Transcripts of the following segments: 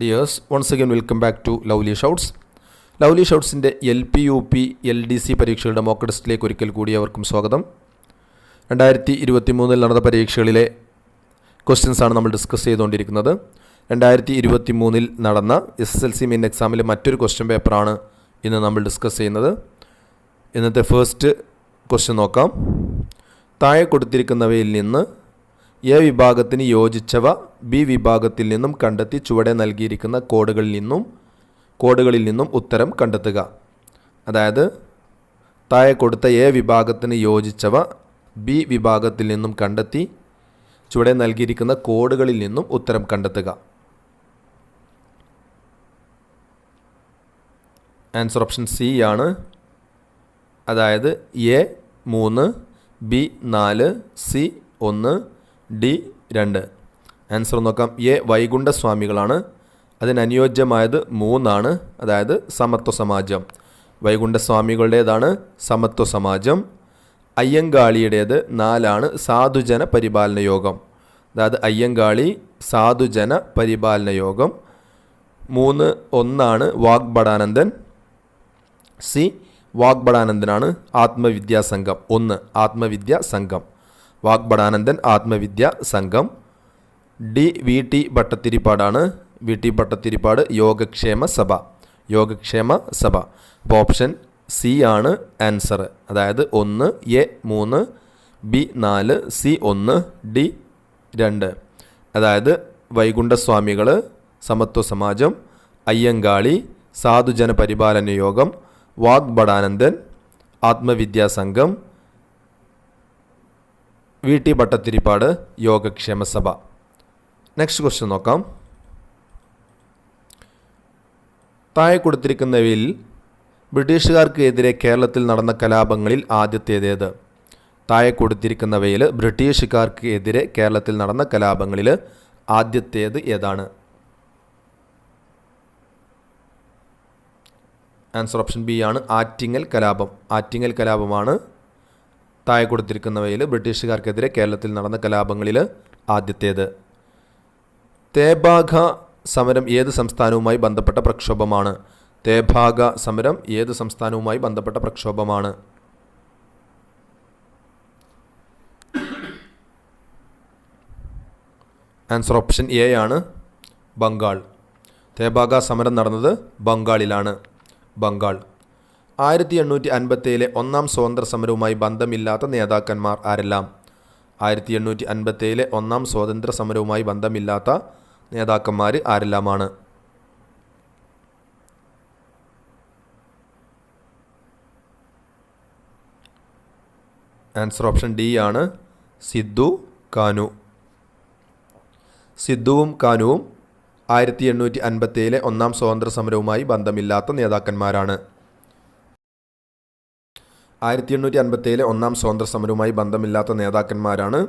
Dears once again welcome back to lovely shouts lovely ഷൗട്ട്സിന്റെ L P U P L D C പരീക്ഷകളുടെ mock ടെസ്റ്റിലേക്ക് ഒരിക്കൽ കൂടി അവർക്കും സ്വാഗതം. രണ്ടായിരത്തി ഇരുപത്തി മൂന്നിൽ നടന്ന പരീക്ഷകളിലെ ക്വസ്റ്റ്യൻസാണ് നമ്മൾ ഡിസ്കസ് ചെയ്തുകൊണ്ടിരിക്കുന്നത്. രണ്ടായിരത്തി ഇരുപത്തി മൂന്നിൽ നടന്ന S S L C main എക്സാമിലെ മറ്റൊരു ക്വസ്റ്റ്യൻ പേപ്പറാണ് ഇന്ന് നമ്മൾ ഡിസ്കസ് ചെയ്യുന്നത്. ഇന്നത്തെ ഫസ്റ്റ് ക്വസ്റ്റ്യൻ നോക്കാം. താഴെ കൊടുത്തിരിക്കുന്നവയിൽ നിന്ന് എ വിഭാഗത്തിന് യോജിച്ചവ ബി വിഭാഗത്തിൽ നിന്നും കണ്ടെത്തി ചുവടെ നൽകിയിരിക്കുന്ന കോഡുകളിൽ നിന്നും കോഡുകളിൽ നിന്നും ഉത്തരം കണ്ടെത്തുക. അതായത് താഴെ കൊടുത്ത എ വിഭാഗത്തിന് യോജിച്ചവ ബി വിഭാഗത്തിൽ നിന്നും കണ്ടെത്തി ചുവടെ നൽകിയിരിക്കുന്ന കോഡുകളിൽ നിന്നും ഉത്തരം കണ്ടെത്തുക. ആൻസർ ഓപ്ഷൻ സി ആണ്. അതായത് എ മൂന്ന് ബി നാല് സി ഒന്ന് ഡി രണ്ട്. ആൻസർ നോക്കാം. എ വൈകുണ്ഠസ്വാമികളാണ്. അതിനനുയോജ്യമായത് മൂന്നാണ്. അതായത് സമത്വ സമാജം വൈകുണ്ഠസ്വാമികളുടേതാണ് സമത്വ സമാജം അയ്യങ്കാളിയുടേത് നാലാണ് സാധുജന പരിപാലന യോഗം. അതായത് അയ്യങ്കാളി സാധുജന പരിപാലന യോഗം. മൂന്ന് ഒന്നാണ് വാഗ്ബടാനന്ദൻ സി വാഗ്ബടാനന്ദനാണ് ആത്മവിദ്യാസംഘം. ഒന്ന് ആത്മവിദ്യാ Sangham Vagbhatanandan Atmavidya Sangham. D V T ഭട്ടത്തിരിപ്പാടാണ് V T Bhattathiripad Yogakshema Sabha. Yogakshema സഭ. അപ്പോൾ ഓപ്ഷൻ സി ആണ് ആൻസർ. അതായത് ഒന്ന് എ മൂന്ന് ബി നാല് സി ഒന്ന് ഡി രണ്ട്. അതായത് വൈകുണ്ഠസ്വാമികൾ സമത്വ സമാജം അയ്യങ്കാളി സാധുജന പരിപാലന യോഗം വാഗ്ബടാനന്ദൻ ആത്മവിദ്യാ സംഘം V T Bhattathiripad Yogakshema Sabha next question നോക്കാം. താഴെ കൊടുത്തിരിക്കുന്നവയിൽ ബ്രിട്ടീഷുകാർക്ക് എതിരെ കേരളത്തിൽ നടന്ന കലാപങ്ങളിൽ ആദ്യത്തേതേത്? താഴെ കൊടുത്തിരിക്കുന്നവയിൽ ബ്രിട്ടീഷുകാർക്ക് എതിരെ കേരളത്തിൽ നടന്ന കലാപങ്ങളിൽ ആദ്യത്തേത് ഏതാണ്? ആൻസർ ഓപ്ഷൻ ബി ആണ് ആറ്റിങ്ങൽ കലാപം. ആറ്റിങ്ങൽ കലാപമാണ് താഴെ കൊടുത്തിരിക്കുന്നവയിൽ ബ്രിട്ടീഷുകാർക്കെതിരെ കേരളത്തിൽ നടന്ന കലാപങ്ങളിൽ ആദ്യത്തേത്. തേബാഗ സമരം ഏത് സംസ്ഥാനവുമായി ബന്ധപ്പെട്ട പ്രക്ഷോഭമാണ്? തേഭാഗ സമരം ഏത് സംസ്ഥാനവുമായി ബന്ധപ്പെട്ട പ്രക്ഷോഭമാണ്? ആൻസർ ഓപ്ഷൻ എ ആണ് ബംഗാൾ. തേബാഗ സമരം നടന്നത് ബംഗാളിലാണ്. ബംഗാൾ. ആയിരത്തി എണ്ണൂറ്റി അൻപത്തേഴിലെ ഒന്നാം സ്വാതന്ത്ര്യ സമരവുമായി ബന്ധമില്ലാത്ത നേതാക്കന്മാർ ആരെല്ലാം? ആയിരത്തി എണ്ണൂറ്റി അൻപത്തേഴിലെ ഒന്നാം സ്വാതന്ത്ര്യ സമരവുമായി ബന്ധമില്ലാത്ത നേതാക്കന്മാർ ആരെല്ലാമാണ്? ആൻസർ ഓപ്ഷൻ ഡി ആണ് സിദ്ധു കാനു. സിദ്ധുവും കാനുവും ആയിരത്തി എണ്ണൂറ്റി അൻപത്തേഴിലെ ഒന്നാം സ്വാതന്ത്ര്യ സമരവുമായി ബന്ധമില്ലാത്ത നേതാക്കന്മാരാണ്. ആയിരത്തി എണ്ണൂറ്റി അൻപത്തേഴിലെ ഒന്നാം സ്വാതന്ത്ര്യ സമരവുമായി ബന്ധമില്ലാത്ത നേതാക്കന്മാരാണ്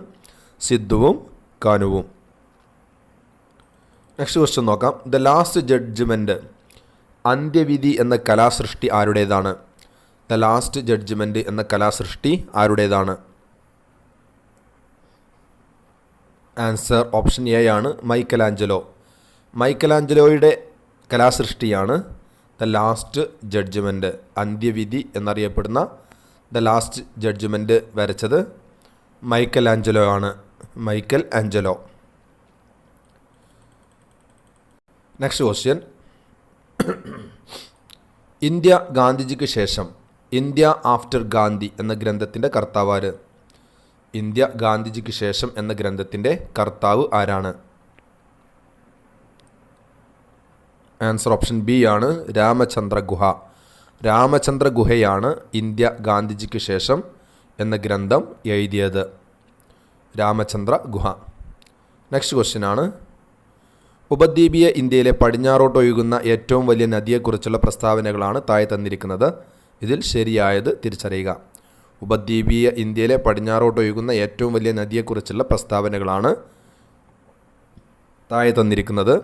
സിദ്ധുവും കാനുവും. നെക്സ്റ്റ് ക്വസ്റ്റ്യൻ നോക്കാം. ദ ലാസ്റ്റ് ജഡ്ജ്മെന്റ് അന്ത്യവിധി എന്ന കലാസൃഷ്ടി ആരുടേതാണ്? ദ ലാസ്റ്റ് ജഡ്ജ്മെന്റ് എന്ന കലാസൃഷ്ടി ആരുടേതാണ്? ആൻസർ ഓപ്ഷൻ എ ആണ് മൈക്കലാഞ്ചലോ. മൈക്കലാഞ്ചലോയുടെ കലാസൃഷ്ടിയാണ് ദ ലാസ്റ്റ് ജഡ്ജ്മെന്റ് അന്ത്യവിധി എന്നറിയപ്പെടുന്ന ദ ലാസ്റ്റ് ജഡ്ജ്മെന്റ് വരച്ചത് മൈക്കൽ ആഞ്ചലോ ആണ്. Michelangelo. Next question India ഗാന്ധിജിക്ക് ശേഷം ഇന്ത്യ ആഫ്റ്റർ ഗാന്ധി എന്ന ഗ്രന്ഥത്തിന്റെ കർത്താവ് ആര്? ഇന്ത്യ ഗാന്ധിജിക്ക് ശേഷം എന്ന ഗ്രന്ഥത്തിന്റെ കർത്താവ് ആരാണ്? ആൻസർ ഓപ്ഷൻ ബി ആണ് രാമചന്ദ്ര ഗുഹ. രാമചന്ദ്ര ഗുഹയാണ് ഇന്ത്യ ഗാന്ധിജിക്ക് ശേഷം എന്ന ഗ്രന്ഥം എഴുതിയത്. രാമചന്ദ്ര ഗുഹ. നെക്സ്റ്റ് ക്വസ്റ്റ്യൻ ആണ്. ഉപദ്വീപീയ ഇന്ത്യയിലെ പടിഞ്ഞാറോട്ട് ഒഴുകുന്ന ഏറ്റവും വലിയ നദിയെക്കുറിച്ചുള്ള പ്രസ്താവനകളാണ് താഴെ തന്നിരിക്കുന്നത്. ഇതിൽ ശരിയായത് തിരിച്ചറിയുക. ഉപദ്വീപീയ ഇന്ത്യയിലെ പടിഞ്ഞാറോട്ട് ഒഴുകുന്ന ഏറ്റവും വലിയ നദിയെക്കുറിച്ചുള്ള പ്രസ്താവനകളാണ് താഴെ തന്നിരിക്കുന്നത്.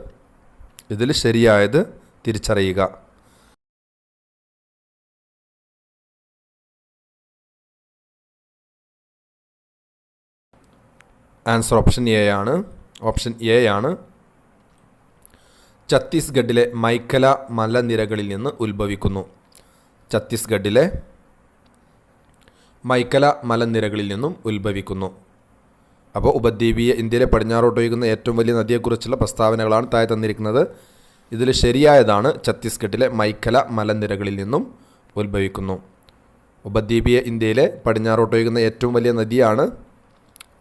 ഇതിൽ ശരിയായത് തിരിച്ചറിയുക. ആൻസർ ഓപ്ഷൻ എ ആണ്. ഓപ്ഷൻ എ ആണ്. ഛത്തീസ്ഗഡിലെ മൈക്കല മലനിരകളിൽ നിന്ന് ഉത്ഭവിക്കുന്നു. ഛത്തീസ്ഗഡിലെ മൈക്കല മലനിരകളിൽ നിന്നും ഉത്ഭവിക്കുന്നു. അപ്പോൾ ഉപദ്വീപീയ ഇന്ത്യയിലെ പടിഞ്ഞാറോട്ട് ഒഴുകുന്ന ഏറ്റവും വലിയ നദിയെക്കുറിച്ചുള്ള പ്രസ്താവനകളാണ് താഴെ തന്നിരിക്കുന്നത്. ഇതിൽ ശരിയായതാണ് ഛത്തീസ്ഗഡിലെ മൈക്കല മലനിരകളിൽ നിന്നും ഉത്ഭവിക്കുന്നു. ഉപദ്വീപീയ ഇന്ത്യയിലെ പടിഞ്ഞാറോട്ട് ഒഴുകുന്ന ഏറ്റവും വലിയ നദിയാണ്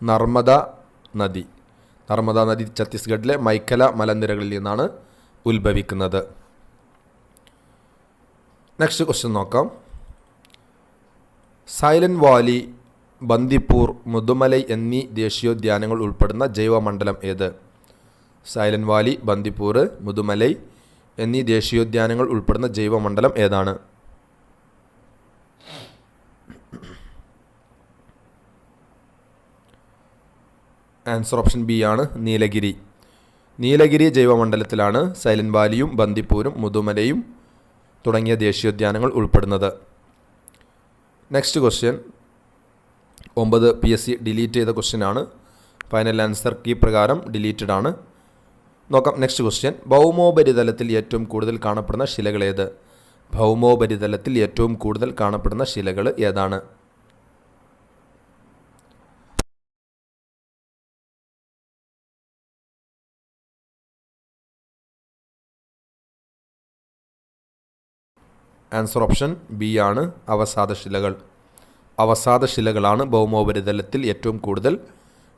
നർമ്മദ നദി. നർമ്മദ നദി ഛത്തീസ്ഗഡിലെ മൈക്കല മലനിരകളിൽ നിന്നാണ് ഉത്ഭവിക്കുന്നത്. നെക്സ്റ്റ് ക്വസ്റ്റ്യൻ നോക്കാം. സൈലന്റ് വാലി ബന്ദിപ്പൂർ മുതുമലൈ എന്നീ ദേശീയോദ്യാനങ്ങൾ ഉൾപ്പെടുന്ന ജൈവമണ്ഡലം ഏത്? സൈലന്റ് വാലി ബന്ദിപ്പൂർ മുതുമലൈ എന്നീ ദേശീയോദ്യാനങ്ങൾ ഉൾപ്പെടുന്ന ജൈവമണ്ഡലം ഏതാണ്? ആൻസർ ഓപ്ഷൻ ബി ആണ് നീലഗിരി. നീലഗിരി ജൈവമണ്ഡലത്തിലാണ് സൈലന്റ് വാലിയും ബന്ദിപ്പൂരും മുതുമലയും തുടങ്ങിയ ദേശീയോദ്യാനങ്ങൾ ഉൾപ്പെടുന്നത്. നെക്സ്റ്റ് ക്വസ്റ്റ്യൻ ഒമ്പത് പി എസ് സി ഡിലീറ്റ് ചെയ്ത ക്വസ്റ്റ്യൻ ആണ്. ഫൈനൽ ആൻസർ കീ പ്രകാരം ഡിലീറ്റഡ് ആണ്. നോക്കാം നെക്സ്റ്റ് ക്വസ്റ്റ്യൻ ഭൗമോപരിതലത്തിൽ ഏറ്റവും കൂടുതൽ കാണപ്പെടുന്ന ശിലകൾ ഏത്? ഭൗമോപരിതലത്തിൽ ഏറ്റവും കൂടുതൽ കാണപ്പെടുന്ന ശിലകൾ ഏതാണ്? ആൻസർ ഓപ്ഷൻ ബി ആണ് അവസാദ ശിലകൾ. അവസാദ ശിലകളാണ് ഭൗമോപരിതലത്തിൽ ഏറ്റവും കൂടുതൽ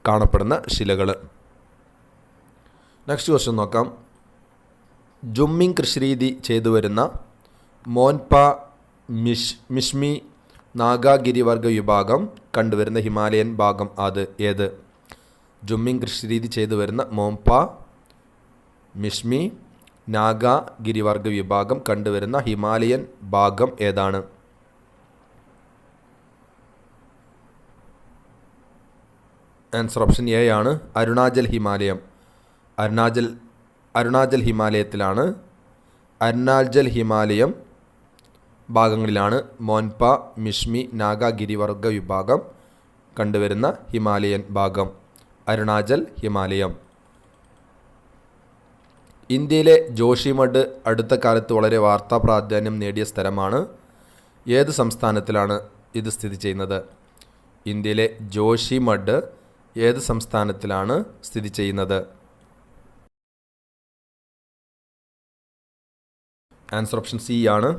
കാണപ്പെടുന്ന ശിലകൾ. നെക്സ്റ്റ് ക്വസ്റ്റ്യൻ നോക്കാം. ജുമ്മിങ് കൃഷിരീതി ചെയ്തു വരുന്ന മോൻപ മിഷ് മിഷ്മി നാഗാഗിരിവർഗ വിഭാഗം കണ്ടുവരുന്ന ഹിമാലയൻ ഭാഗം അത് ഏത്? ജുമ്മിങ് കൃഷിരീതി ചെയ്തു വരുന്ന മോംപ മിഷ്മി നാഗ ഗിരിവർഗ വിഭാഗം കണ്ടുവരുന്ന ഹിമാലയൻ ഭാഗം ഏതാണ്? ആൻസർ ഓപ്ഷൻ എ ആണ് അരുണാചൽ ഹിമാലയം. അരുണാചൽ അരുണാചൽ ഹിമാലയത്തിലാണ്. അരുണാചൽ ഹിമാലയം ഭാഗങ്ങളിലാണ് മോൻപ മിഷ്മി നാഗ ഗിരിവർഗ വിഭാഗം കണ്ടുവരുന്ന ഹിമാലയൻ ഭാഗം. അരുണാചൽ ഹിമാലയം. ഇന്ത്യയിലെ ജോഷിമഠ് അടുത്ത കാലത്ത് വളരെ വാർത്താ പ്രാധാന്യം നേടിയ സ്ഥലമാണ്. ഏത് സംസ്ഥാനത്തിലാണ് ഇത് സ്ഥിതി ചെയ്യുന്നത്? ഇന്ത്യയിലെ ജോഷിമഠ് ഏത് സംസ്ഥാനത്തിലാണ് സ്ഥിതി ചെയ്യുന്നത്? ആൻസർ ഓപ്ഷൻ സി ആണ്.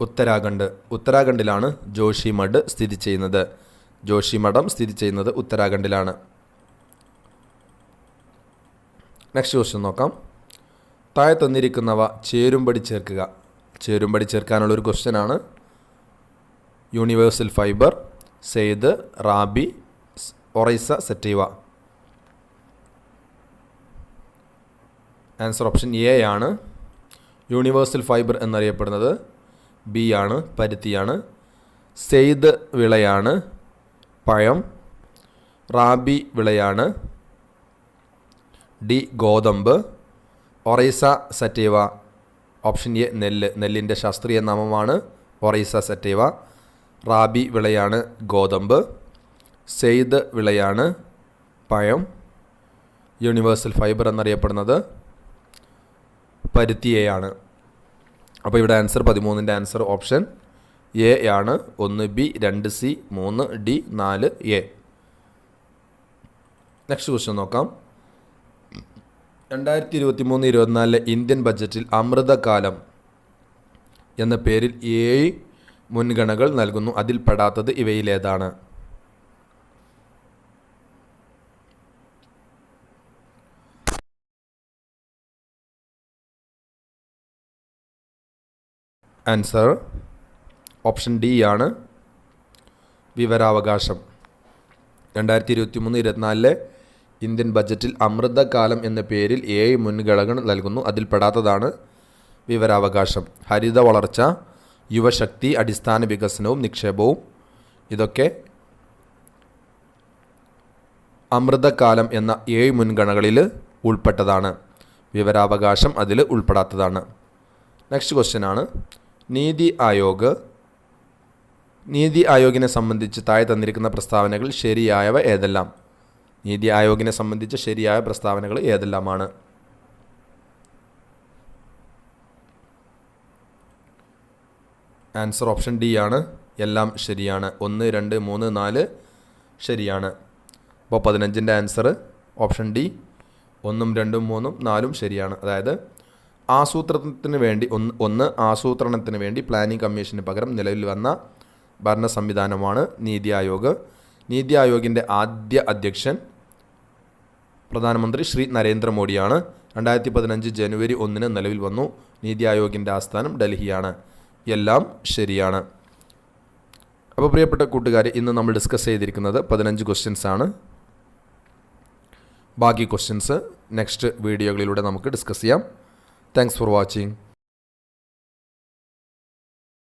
ഉത്തരാഖണ്ഡ്. ഉത്തരാഖണ്ഡിലാണ് ജോഷിമഠ് സ്ഥിതി ചെയ്യുന്നത്. ജോഷിമഠം സ്ഥിതി ചെയ്യുന്നത് ഉത്തരാഖണ്ഡിലാണ്. നെക്സ്റ്റ് ക്വസ്റ്റ്യൻ നോക്കാം. താഴെ തന്നിരിക്കുന്നവ ചേരുംപടി ചേർക്കുക. ചേരുംപടി ചേർക്കാനുള്ള ഒരു ക്വസ്റ്റ്യനാണ് universal fibre Zaid Rabi Oryza sativa answer option A ആണ്. യൂണിവേഴ്സൽ ഫൈബർ എന്നറിയപ്പെടുന്നത് ബി ആണ് പരുത്തിയാണ് സെയ്ദ് വിളയാണ് പഴം. റാബി വിളയാണ് ഡി ഗോതമ്പ് ഒറൈസ സറ്റേവ ഓപ്ഷൻ എ നെല്ല് നെല്ലിന്റെ ശാസ്ത്രീയ നാമമാണ് ഒറൈസ സറ്റേവ. റാബി വിളയാണ് ഗോതമ്പ് സെയ്ദ് വിളയാണ് പഴം യൂണിവേഴ്സൽ ഫൈബർ എന്നറിയപ്പെടുന്നത് പരുത്തിയെയാണ് അപ്പോൾ ഇവിടെ ആൻസർ പതിമൂന്നിന്റെ ആൻസർ ഓപ്ഷൻ എ ആണ്. ഒന്ന് ബി രണ്ട് സി മൂന്ന് ഡി നാല് എ. നെക്സ്റ്റ് ക്വസ്റ്റ്യൻ നോക്കാം. രണ്ടായിരത്തി ഇരുപത്തി മൂന്ന് ഇരുപത്തിനാലിലെ ഇന്ത്യൻ ബജറ്റിൽ അമൃതകാലം എന്ന പേരിൽ ഏഴ് മുൻഗണകൾ നൽകുന്നു. അതിൽ പെടാത്തത് ഇവയിലേതാണ്. ആൻസർ ഓപ്ഷൻ ഡി ആണ്. വിവരാവകാശം. രണ്ടായിരത്തി ഇരുപത്തി മൂന്ന് ഇരുപത്തിനാലിലെ ഇന്ത്യൻ ബജറ്റിൽ അമൃതകാലം എന്ന പേരിൽ ഏഴ് മുൻഗണനകൾ നൽകുന്നു. അതിൽപ്പെടാത്തതാണ് വിവരാവകാശം. ഹരിത വളർച്ച യുവശക്തി അടിസ്ഥാന വികസനവും നിക്ഷേപവും. ഇതൊക്കെ അമൃതകാലം എന്ന ഏഴ് മുൻഗണകളിൽ ഉൾപ്പെട്ടതാണ്. വിവരാവകാശം അതിൽ ഉൾപ്പെടാത്തതാണ്. നെക്സ്റ്റ് ക്വസ്റ്റ്യൻ ആണ്. നീതി ആയോഗ്. നീതി ആയോഗിനെ സംബന്ധിച്ച് താഴെ തന്നിരിക്കുന്ന പ്രസ്താവനകൾ ശരിയായവ ഏതെല്ലാം? നീതി ആയോഗിനെ സംബന്ധിച്ച ശരിയായ പ്രസ്താവനകൾ ഏതെല്ലാമാണ്? ആൻസർ ഓപ്ഷൻ ഡി ആണ്. എല്ലാം ശരിയാണ്. ഒന്ന് രണ്ട് മൂന്ന് നാല് ശരിയാണ്. അപ്പോൾ പതിനഞ്ചിന്റെ ആൻസർ ഓപ്ഷൻ ഡി ഒന്നും രണ്ടും മൂന്നും നാലും ശരിയാണ്. അതായത് ആസൂത്രണത്തിന് വേണ്ടി ഒന്ന് ഒന്ന് ആസൂത്രണത്തിന് വേണ്ടി പ്ലാനിംഗ് കമ്മീഷന് പകരം നിലവിൽ വന്ന ഭരണ സംവിധാനമാണ് നീതി ആയോഗ് നീതി ആയോഗിന്റെ ആദ്യ അധ്യക്ഷൻ പ്രധാനമന്ത്രി ശ്രീ നരേന്ദ്രമോദിയാണ്. രണ്ടായിരത്തി പതിനഞ്ച് ജനുവരി ഒന്നിന് നിലവിൽ വന്നു. നീതി ആയോഗിന്റെ ആസ്ഥാനം ഡൽഹിയാണ്. എല്ലാം ശരിയാണ്. അപ്പോൾ പ്രിയപ്പെട്ട കൂട്ടുകാരെ ഇന്ന് നമ്മൾ ഡിസ്കസ് ചെയ്തിരിക്കുന്നത് പതിനഞ്ച് ക്വസ്റ്റ്യൻസ് ആണ്. ബാക്കി ക്വസ്റ്റ്യൻസ് നെക്സ്റ്റ് വീഡിയോകളിലൂടെ നമുക്ക് ഡിസ്കസ് ചെയ്യാം. Thanks for watching